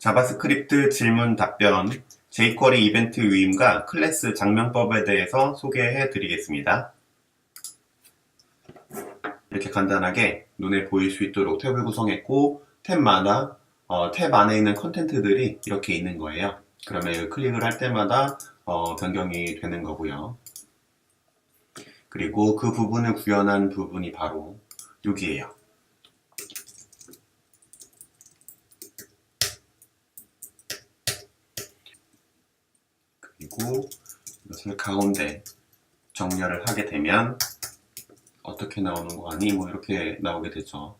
자바스크립트 질문 답변 jQuery 이벤트 유임과 클래스 장면법에 대해서 소개해 드리겠습니다. 이렇게 간단하게 눈에 보일 수 있도록 탭을 구성했고 탭마다 어, 탭 안에 있는 컨텐트들이 이렇게 있는 거예요. 그러면 클릭을 할 때마다 어, 변경이 되는 거고요. 그리고 그 부분을 구현한 부분이 바로 여기에요. 그리고 이것을 가운데 정렬을 하게 되면 어떻게 나오는 거 아니? 뭐 이렇게 나오게 되죠.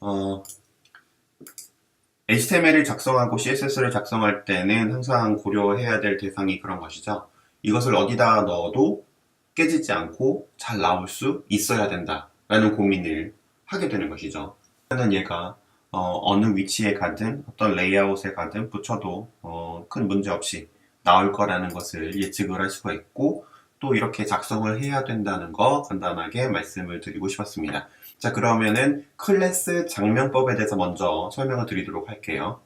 어, HTML을 작성하고 CSS를 작성할 때는 항상 고려해야 될 대상이 그런 것이죠. 이것을 어디다 넣어도 깨지지 않고 잘 나올 수 있어야 된다라는 고민을 하게 되는 것이죠. 저는 얘가 어, 느 위치에 가든 어떤 레이아웃에 가든 붙여도 어, 큰 문제 없이 나올 거라는 것을 예측을 할 수가 있고 또 이렇게 작성을 해야 된다는 거 간단하게 말씀을 드리고 싶었습니다. 자 그러면은 클래스 장면법에 대해서 먼저 설명을 드리도록 할게요.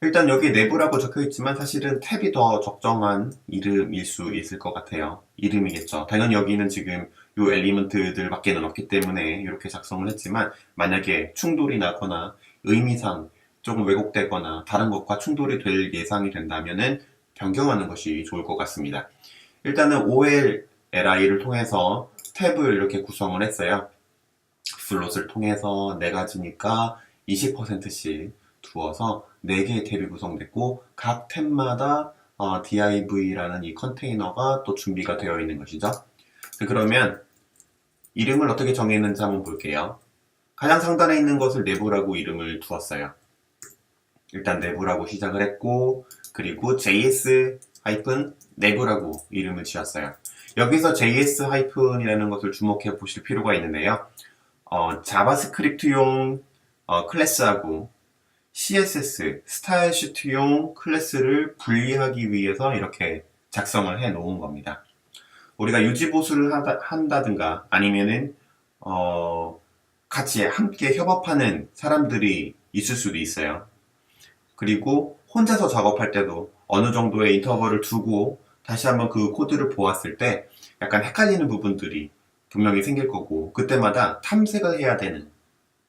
일단 여기 내부라고 적혀 있지만 사실은 탭이 더 적정한 이름일 수 있을 것 같아요. 이름이겠죠. 당연히 여기는 지금 요 엘리먼트들 밖에는 없기 때문에 이렇게 작성을 했지만 만약에 충돌이 나거나 의미상 조금 왜곡되거나 다른 것과 충돌이 될 예상이 된다면은 변경하는 것이 좋을 것 같습니다. 일단은 OLLI를 통해서 탭을 이렇게 구성을 했어요. 슬롯을 통해서 네 가지니까 20%씩 두어서 4개의 탭이 구성됐고 각 탭마다 어, div라는 이 컨테이너가 또 준비가 되어 있는 것이죠. 그러면 이름을 어떻게 정했는지 한번 볼게요. 가장 상단에 있는 것을 내부라고 이름을 두었어요. 일단 내부라고 시작을 했고 그리고 js 내부라고 이름을 지었어요. 여기서 js 이라는 것을 주목해 보실 필요가 있는데요. 어, 자바스크립트용 어, 클래스하고 CSS 스타일 시트용 클래스를 분리하기 위해서 이렇게 작성을 해 놓은 겁니다. 우리가 유지보수를 한다든가 아니면은 어, 같이 함께 협업하는 사람들이 있을 수도 있어요. 그리고 혼자서 작업할 때도 어느 정도의 인터벌을 두고 다시 한번 그 코드를 보았을 때 약간 헷갈리는 부분들이 분명히 생길 거고 그때마다 탐색을 해야 되는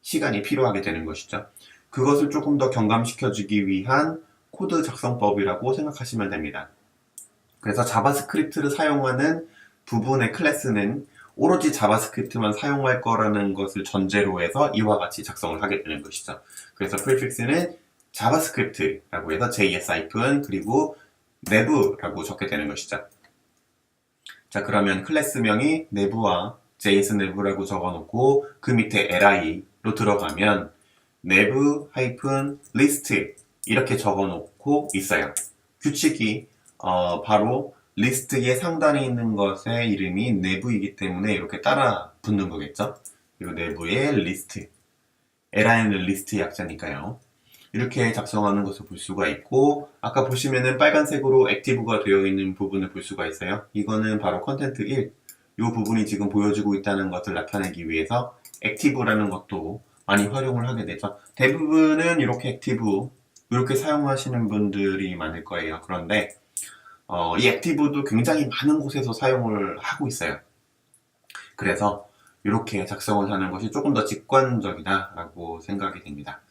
시간이 필요하게 되는 것이죠. 그것을 조금 더 경감시켜주기 위한 코드 작성법이라고 생각하시면 됩니다. 그래서 자바스크립트를 사용하는 부분의 클래스는 오로지 자바스크립트만 사용할 거라는 것을 전제로 해서 이와 같이 작성을 하게 되는 것이죠. 그래서 프리픽스는 자바스크립트라고 해서 JS- 그리고 내부라고 적게 되는 것이죠. 자 그러면 클래스명이 내부와 JS 내부라고 적어놓고 그 밑에 li로 들어가면 내부 하이픈 리스트 이렇게 적어놓고 있어요. 규칙이 어, 바로 리스트의 상단에 있는 것의 이름이 내부이기 때문에 이렇게 따라 붙는 거겠죠. 그리고 내부의 리스트 li는 리스트 약자니까요. 이렇게 작성하는 것을 볼 수가 있고 아까 보시면은 빨간색으로 액티브가 되어 있는 부분을 볼 수가 있어요. 이거는 바로 컨텐트 1. 이 부분이 지금 보여지고 있다는 것을 나타내기 위해서 액티브라는 것도 많이 활용을 하게 되죠. 대부분은 이렇게 액티브 이렇게 사용하시는 분들이 많을 거예요. 그런데 어, 이 액티브도 굉장히 많은 곳에서 사용을 하고 있어요. 그래서 이렇게 작성을 하는 것이 조금 더 직관적이다라고 생각이 됩니다.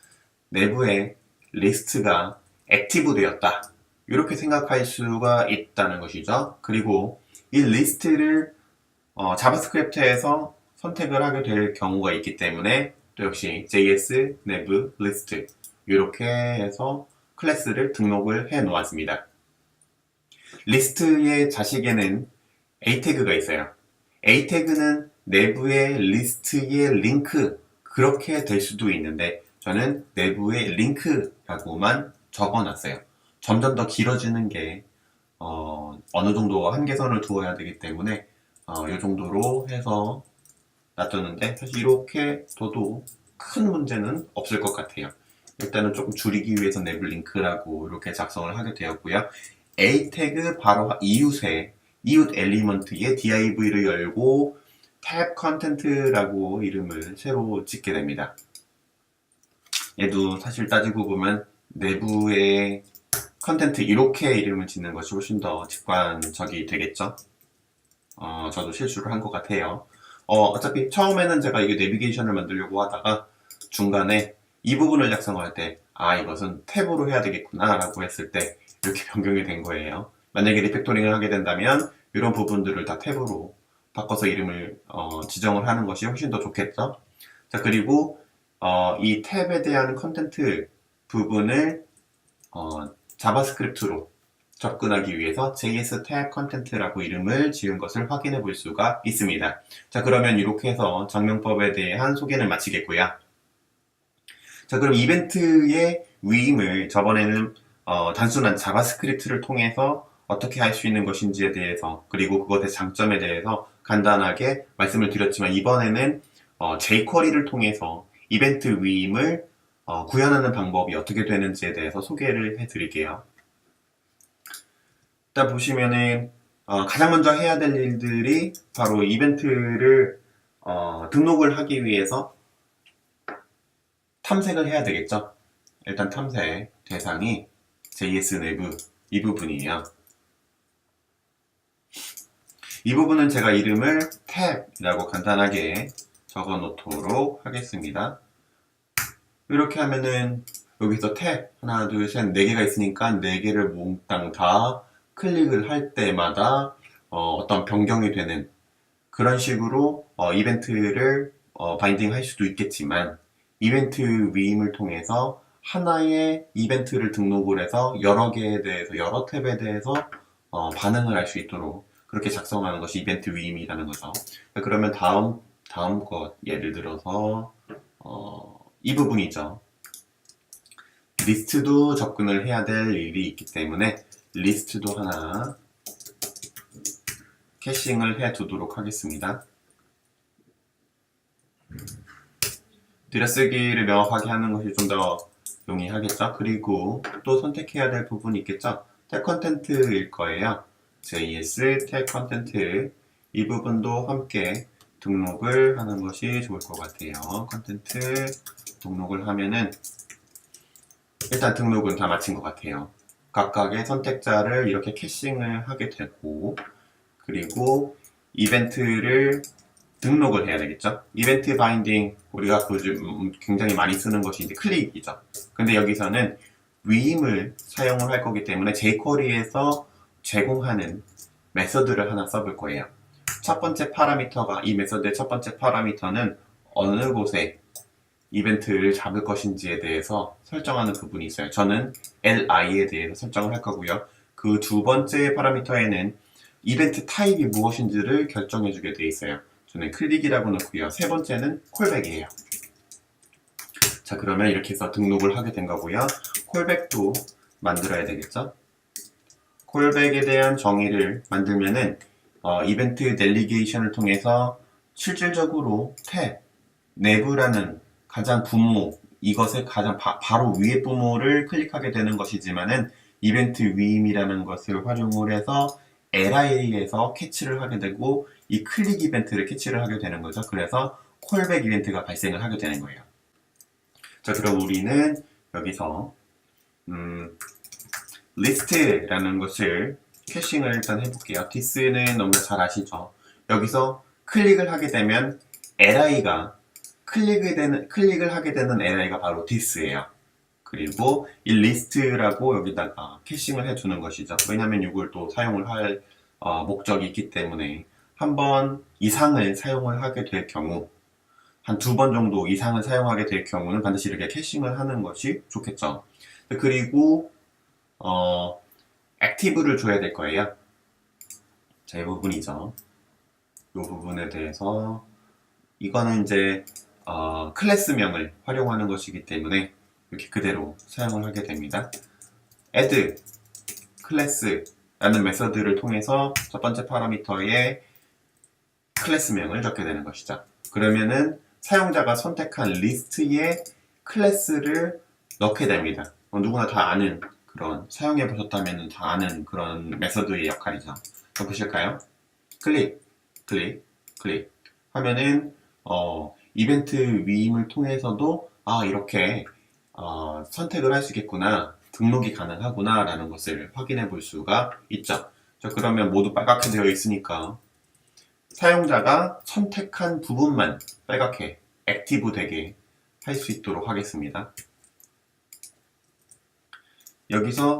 내부에 리스트가 액티브 되었다. 이렇게 생각할 수가 있다는 것이죠. 그리고 이 리스트를 어, 자바스크립트에서 선택을 하게 될 경우가 있기 때문에 또 역시 JS 내부 리스트 이렇게 해서 클래스를 등록을 해 놓았습니다. 리스트의 자식에는 A 태그가 있어요. A 태그는 내부의 리스트의 링크 그렇게 될 수도 있는데 저는 내부의 링크라고만 적어놨어요. 점점 더 길어지는 게 어, 느 정도 한계선을 두어야 되기 때문에 어, 이 정도로 해서 놔뒀는데 사실 이렇게 둬도 큰 문제는 없을 것 같아요. 일단은 조금 줄이기 위해서 내부 링크라고 이렇게 작성을 하게 되었고요. A 태그 바로 이웃에 이웃 엘리먼트에 div를 열고 탭 컨텐트라고 이름을 새로 짓게 됩니다. 얘도 사실 따지고 보면 내부에 컨텐트 이렇게 이름을 짓는 것이 훨씬 더 직관적이 되겠죠. 어, 저도 실수를 한 것 같아요. 어, 어차피 처음에는 제가 이게 내비게이션을 만들려고 하다가 중간에 이 부분을 작성할 때, 아, 이것은 탭으로 해야 되겠구나, 라고 했을 때 이렇게 변경이 된 거예요. 만약에 리팩토링을 하게 된다면 이런 부분들을 다 탭으로 바꿔서 이름을 어, 지정을 하는 것이 훨씬 더 좋겠죠. 자, 그리고 어, 이 탭에 대한 컨텐트 부분을 어, 자바스크립트로 접근하기 위해서 JS 탭 컨텐트라고 이름을 지은 것을 확인해 볼 수가 있습니다. 자, 그러면 이렇게 해서 정명법에 대한 소개는 마치겠고요. 자, 그럼 이벤트의 위임을 저번에는 어, 단순한 자바스크립트를 통해서 어떻게 할 수 있는 것인지에 대해서 그리고 그것의 장점에 대해서 간단하게 말씀을 드렸지만 이번에는 어, jQuery를 통해서 이벤트 위임을 어, 구현하는 방법이 어떻게 되는지에 대해서 소개를 해드릴게요. 일단 보시면은 어, 가장 먼저 해야 될 일들이 바로 이벤트를 어, 등록을 하기 위해서 탐색을 해야 되겠죠. 일단 탐색 대상이 JS 내부 이 부분이에요. 이 부분은 제가 이름을 탭이라고 간단하게 적어 놓도록 하겠습니다. 이렇게 하면은 여기서 탭 하나 둘 셋 네 개가 있으니까 네 개를 몽땅 다 클릭을 할 때마다 어, 떤 변경이 되는 그런 식으로 어, 이벤트를 어, 바인딩 할 수도 있겠지만 이벤트 위임을 통해서 하나의 이벤트를 등록을 해서 여러 개에 대해서 여러 탭에 대해서 어, 반응을 할 수 있도록 그렇게 작성하는 것이 이벤트 위임이라는 거죠. 그러면 다음 다음 것 예를 들어서 어, 이 부분이죠. 리스트도 접근을 해야 될 일이 있기 때문에 리스트도 하나 캐싱을 해 두도록 하겠습니다. 들여쓰기를 명확하게 하는 것이 좀 더 용이하겠죠? 그리고 또 선택해야 될 부분이 있겠죠? 탭 컨텐트일 거예요. JS 탭 컨텐트 이 부분도 함께 등록을 하는 것이 좋을 것 같아요. 컨텐트 등록을 하면은 일단 등록은 다 마친 것 같아요. 각각의 선택자를 이렇게 캐싱을 하게 되고 그리고 이벤트를 등록을 해야 되겠죠. 이벤트 바인딩 우리가 요즘 굉장히 많이 쓰는 것이 이제 클릭이죠. 근데 여기서는 위임을 사용을 할 거기 때문에 jQuery에서 제공하는 메서드를 하나 써볼 거예요. 첫 번째 파라미터가 이 메서드의 첫 번째 파라미터는 어느 곳에 이벤트를 잡을 것인지에 대해서 설정하는 부분이 있어요. 저는 li에 대해서 설정을 할 거고요. 그 두 번째 파라미터에는 이벤트 타입이 무엇인지를 결정해 주게 되어 있어요. 저는 클릭이라고 넣고요. 세 번째는 콜백이에요. 자 그러면 이렇게 해서 등록을 하게 된 거고요. 콜백도 만들어야 되겠죠? 콜백에 대한 정의를 만들면은 어, 이벤트 넬리게이션을 통해서 실질적으로 탭 내부라는 가장 부모 이것의 가장 바, 로 위에 부모를 클릭하게 되는 것이지만은 이벤트 위임이라는 것을 활용을 해서 LI에서 캐치를 하게 되고 이 클릭 이벤트를 캐치를 하게 되는 거죠. 그래서 콜백 이벤트가 발생을 하게 되는 거예요. 자, 그럼 우리는 여기서 음, 리스트라는 것을 캐싱을 일단 해볼게요. 디스는 너무 잘 아시죠? 여기서 클릭을 하게 되면 li가 클릭을, 되는, 클릭을 하게 되는 li가 바로 디스예요. 그리고 이 리스트라고 여기다가 캐싱을 해주는 것이죠. 왜냐하면 이걸 또 사용을 할 어, 목적이 있기 때문에 한 번 이상을 사용을 하게 될 경우 한 두 번 정도 이상을 사용하게 될 경우는 반드시 이렇게 캐싱을 하는 것이 좋겠죠. 그리고 어, 액티브를 줘야 될 거예요. 자, 이 부분이죠. 이 부분에 대해서 이거는 이제 어, 클래스명을 활용하는 것이기 때문에 이렇게 그대로 사용을 하게 됩니다. add 클래스라는 메서드를 통해서 첫 번째 파라미터에 클래스명을 적게 되는 것이죠. 그러면은 사용자가 선택한 리스트에 클래스를 넣게 됩니다. 어, 누구나 다 아는 그런 사용해 보셨다면 다 아는 그런 메서드의 역할이죠. 보실까요? 클릭, 클릭, 클릭 하면은 어, 이벤트 위임을 통해서도 아 이렇게 어, 선택을 할 수 있겠구나, 등록이 가능하구나 라는 것을 확인해 볼 수가 있죠. 자, 그러면 모두 빨갛게 되어 있으니까 사용자가 선택한 부분만 빨갛게 액티브 되게 할 수 있도록 하겠습니다. 여기서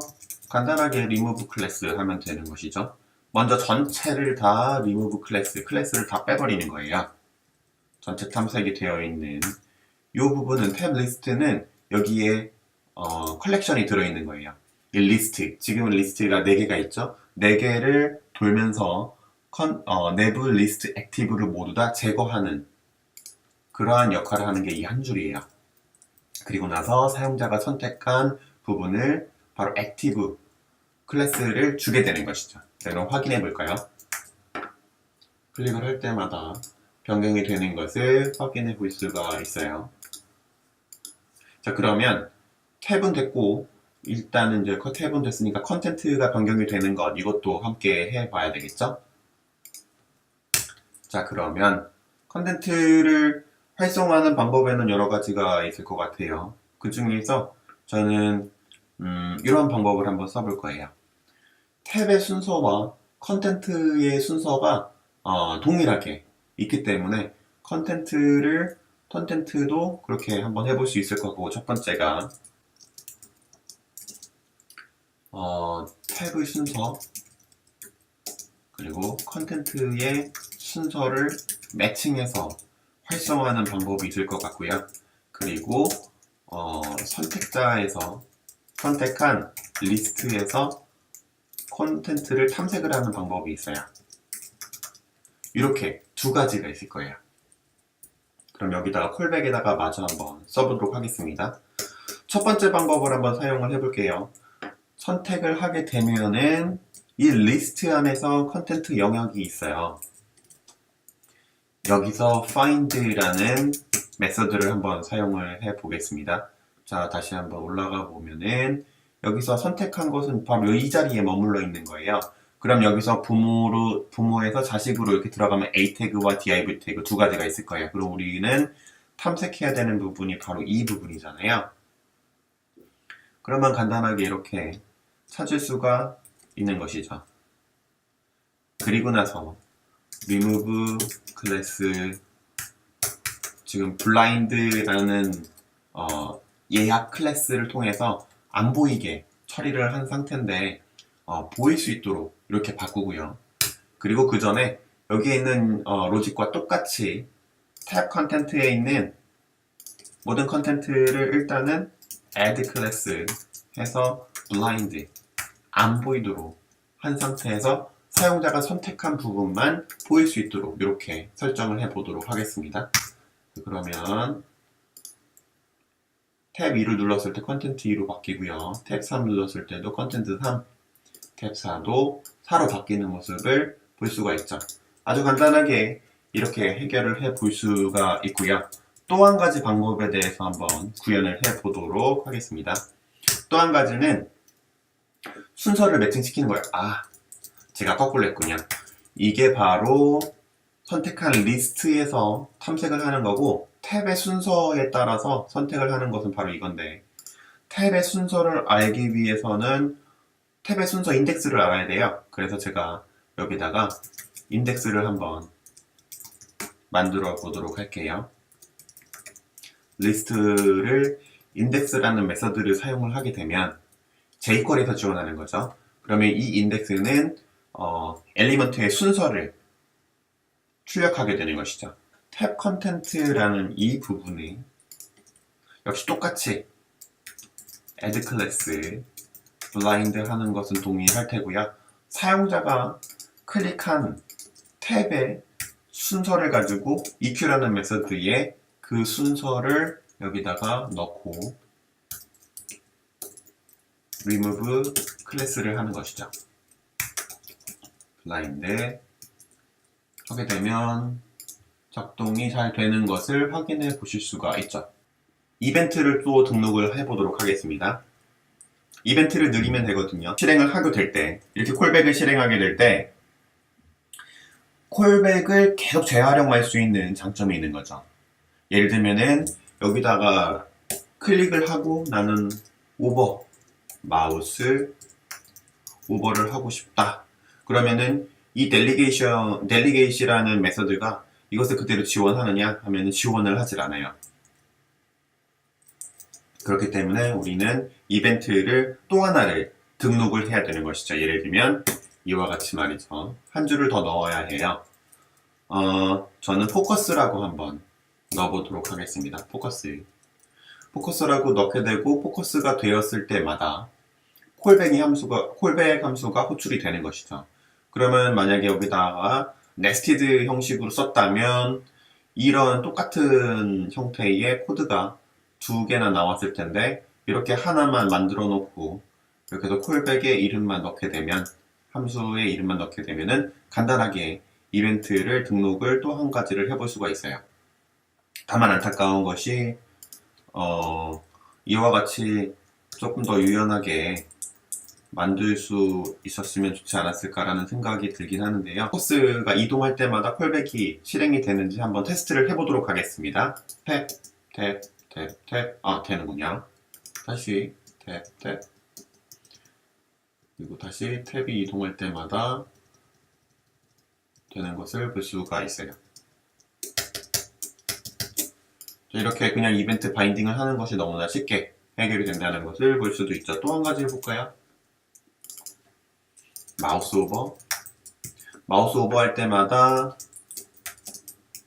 간단하게 remove 클래스 하면 되는 것이죠. 먼저 전체를 다 remove 클래스, 클래스를 다 빼버리는 거예요. 전체 탐색이 되어 있는 이 부분은 탭 리스트는 여기에 어, 컬렉션이 들어있는 거예요. 이 리스트, 지금은 리스트가 4개가 있죠. 4개를 돌면서 컨- 어, 내부 리스트 액티브를 모두 다 제거하는 그러한 역할을 하는 게 이 한 줄이에요. 그리고 나서 사용자가 선택한 부분을 바로 액티브 클래스를 주게 되는 것이죠. 자, 그럼 확인해 볼까요? 클릭을 할 때마다 변경이 되는 것을 확인해 볼 수가 있어요. 자, 그러면 탭은 됐고, 일단은 이제 그 탭은 됐으니까 컨텐트가 변경이 되는 것, 이것도 함께 해 봐야 되겠죠? 자, 그러면 컨텐트를 활성화하는 방법에는 여러 가지가 있을 것 같아요. 그 중에서 저는 음, 이런 방법을 한번 써볼 거예요. 탭의 순서와 컨텐트의 순서가 어, 동일하게 있기 때문에 컨텐트를 컨텐트도 그렇게 한번 해볼 수 있을 거고 첫 번째가 어, 탭의 순서 그리고 컨텐트의 순서를 매칭해서 활성화하는 방법이 있을 것 같고요. 그리고 어, 선택자에서 선택한 리스트에서 콘텐트를 탐색을 하는 방법이 있어요. 이렇게 두 가지가 있을 거예요. 그럼 여기다가 콜백에다가 마저 한번 써보도록 하겠습니다. 첫 번째 방법을 한번 사용을 해볼게요. 선택을 하게 되면은 이 리스트 안에서 컨텐트 영역이 있어요. 여기서 find라는 메서드를 한번 사용을 해 보겠습니다. 자, 다시 한번 올라가 보면은 여기서 선택한 것은 바로 이 자리에 머물러 있는 거예요. 그럼 여기서 부모로 부모에서 자식으로 이렇게 들어가면 a 태그와 div 태그 두 가지가 있을 거예요. 그럼 우리는 탐색해야 되는 부분이 바로 이 부분이잖아요. 그러면 간단하게 이렇게 찾을 수가 있는 것이죠. 그리고 나서 remove 클래스 지금 블라인드라는 어, 예약 클래스를 통해서 안 보이게 처리를 한 상태인데 어, 보일 수 있도록 이렇게 바꾸고요. 그리고 그 전에 여기에 있는 어, 로직과 똑같이 탭 컨텐트에 있는 모든 컨텐트를 일단은 add 클래스 해서 blind 안 보이도록 한 상태에서 사용자가 선택한 부분만 보일 수 있도록 이렇게 설정을 해 보도록 하겠습니다. 그러면 탭 2를 눌렀을 때 컨텐트 2로 바뀌고요. 탭 3 눌렀을 때도 컨텐트 3, 탭 4도 4로 바뀌는 모습을 볼 수가 있죠. 아주 간단하게 이렇게 해결을 해 볼 수가 있고요. 또 한 가지 방법에 대해서 한번 구현을 해 보도록 하겠습니다. 또 한 가지는 순서를 매칭시키는 거예요. 아, 제가 거꾸로 했군요. 이게 바로 선택한 리스트에서 탐색을 하는 거고 탭의 순서에 따라서 선택을 하는 것은 바로 이건데 탭의 순서를 알기 위해서는 탭의 순서 인덱스를 알아야 돼요. 그래서 제가 여기다가 인덱스를 한번 만들어 보도록 할게요. 리스트를 인덱스라는 메서드를 사용을 하게 되면 jQuery에서 지원하는 거죠. 그러면 이 인덱스는 어, 엘리먼트의 순서를 출력하게 되는 것이죠. 탭 컨텐트라는 이 부분이 역시 똑같이 add 클래스 블라인드 하는 것은 동일할 테고요. 사용자가 클릭한 탭의 순서를 가지고 EQ라는 메서드에 그 순서를 여기다가 넣고 remove 클래스를 하는 것이죠. 블라인드 하게 되면 작동이 잘 되는 것을 확인해 보실 수가 있죠. 이벤트를 또 등록을 해 보도록 하겠습니다. 이벤트를 늘리면 되거든요. 실행을 하게 될 때, 이렇게 콜백을 실행하게 될 때, 콜백을 계속 재활용할 수 있는 장점이 있는 거죠. 예를 들면은, 여기다가 클릭을 하고 나는 오버 마우스 오버를 하고 싶다. 그러면은 이 델리게이션 델리게이시라는 메서드가 이것을 그대로 지원하느냐 하면 지원을 하질 않아요. 그렇기 때문에 우리는 이벤트를 또 하나를 등록을 해야 되는 것이죠. 예를 들면 이와 같이 말이죠. 한 줄을 더 넣어야 해요. 어, 저는 포커스라고 한번 넣어보도록 하겠습니다. 포커스. 포커스라고 넣게 되고 포커스가 되었을 때마다 콜백이 함수가 콜백 함수가 호출이 되는 것이죠. 그러면 만약에 여기다가 네스티드 형식으로 썼다면 이런 똑같은 형태의 코드가 두 개나 나왔을 텐데 이렇게 하나만 만들어 놓고 이렇게 해서 콜백의 이름만 넣게 되면 함수의 이름만 넣게 되면은 간단하게 이벤트를 등록을 또 한 가지를 해볼 수가 있어요. 다만 안타까운 것이 어, 이와 같이 조금 더 유연하게 만들 수 있었으면 좋지 않았을까라는 생각이 들긴 하는데요. 코스가 이동할 때마다 콜백이 실행이 되는지 한번 테스트를 해보도록 하겠습니다. 탭, 탭, 탭, 탭. 아, 되는군요. 다시 탭, 탭. 그리고 다시 탭이 이동할 때마다 되는 것을 볼 수가 있어요. 자, 이렇게 그냥 이벤트 바인딩을 하는 것이 너무나 쉽게 해결이 된다는 것을 볼 수도 있죠. 또 한 가지 해볼까요? 마우스 오버. 마우스 오버 할 때마다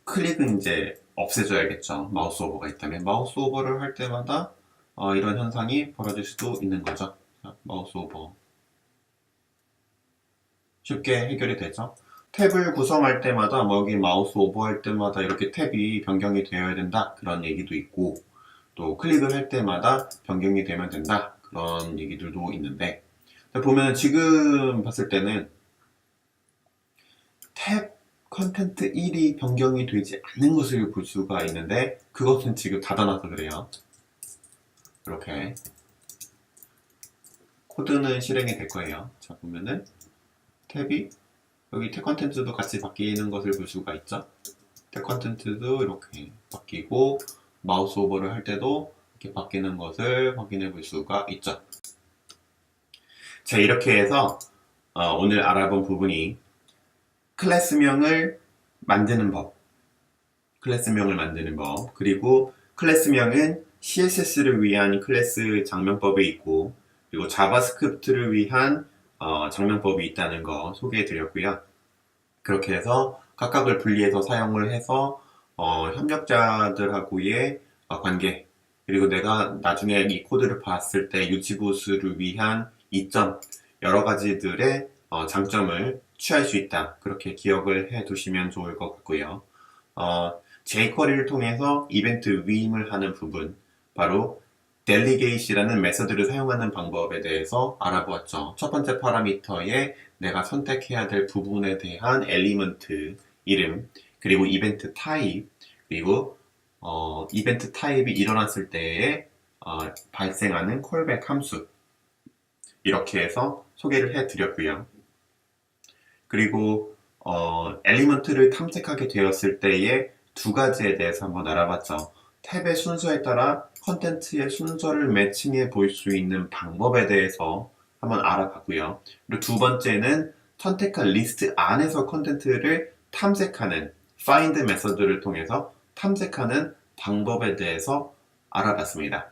클릭은 이제 없애줘야겠죠. 마우스 오버가 있다면. 마우스 오버를 할 때마다 어, 이런 현상이 벌어질 수도 있는 거죠. 자, 마우스 오버. 쉽게 해결이 되죠. 탭을 구성할 때마다 뭐 여기 마우스 오버할 때마다 이렇게 탭이 변경이 되어야 된다 그런 얘기도 있고 또 클릭을 할 때마다 변경이 되면 된다 그런 얘기들도 있는데 보면 지금 봤을 때는 탭 컨텐트 1이 변경이 되지 않는 것을 볼 수가 있는데 그것은 지금 닫아놔서 그래요 이렇게 코드는 실행이 될 거예요 자 보면은 탭이 여기 탭 컨텐츠도 같이 바뀌는 것을 볼 수가 있죠. 탭 컨텐츠도 이렇게 바뀌고 마우스 오버를 할 때도 이렇게 바뀌는 것을 확인해 볼 수가 있죠. 자 이렇게 해서 어, 오늘 알아본 부분이 클래스명을 만드는 법, 클래스명을 만드는 법, 그리고 클래스명은 CSS를 위한 클래스 장면법에 있고 그리고 자바스크립트를 위한 어, 장면법이 있다는 거 소개해 드렸고요. 그렇게 해서 각각을 분리해서 사용을 해서 어, 협력자들하고의 어, 관계. 그리고 내가 나중에 이 코드를 봤을 때 유지보수를 위한 이점 여러 가지들의 어, 장점을 취할 수 있다 그렇게 기억을 해 두시면 좋을 것 같고요. 어, jQuery를 통해서 이벤트 위임을 하는 부분 바로 델리게이시라는 메서드를 사용하는 방법에 대해서 알아보았죠. 첫 번째 파라미터에 내가 선택해야 될 부분에 대한 엘리먼트 이름, 그리고 이벤트 타입, 그리고 어, 이벤트 타입이 일어났을 때에 어, 발생하는 콜백 함수 이렇게 해서 소개를 해드렸고요. 그리고 어, 엘리먼트를 탐색하게 되었을 때의 두 가지에 대해서 한번 알아봤죠. 탭의 순서에 따라 컨텐츠의 순서를 매칭해 볼 수 있는 방법에 대해서 한번 알아봤고요. 그리고 두 번째는 선택한 리스트 안에서 컨텐츠를 탐색하는 find 메서드를 통해서 탐색하는 방법에 대해서 알아봤습니다.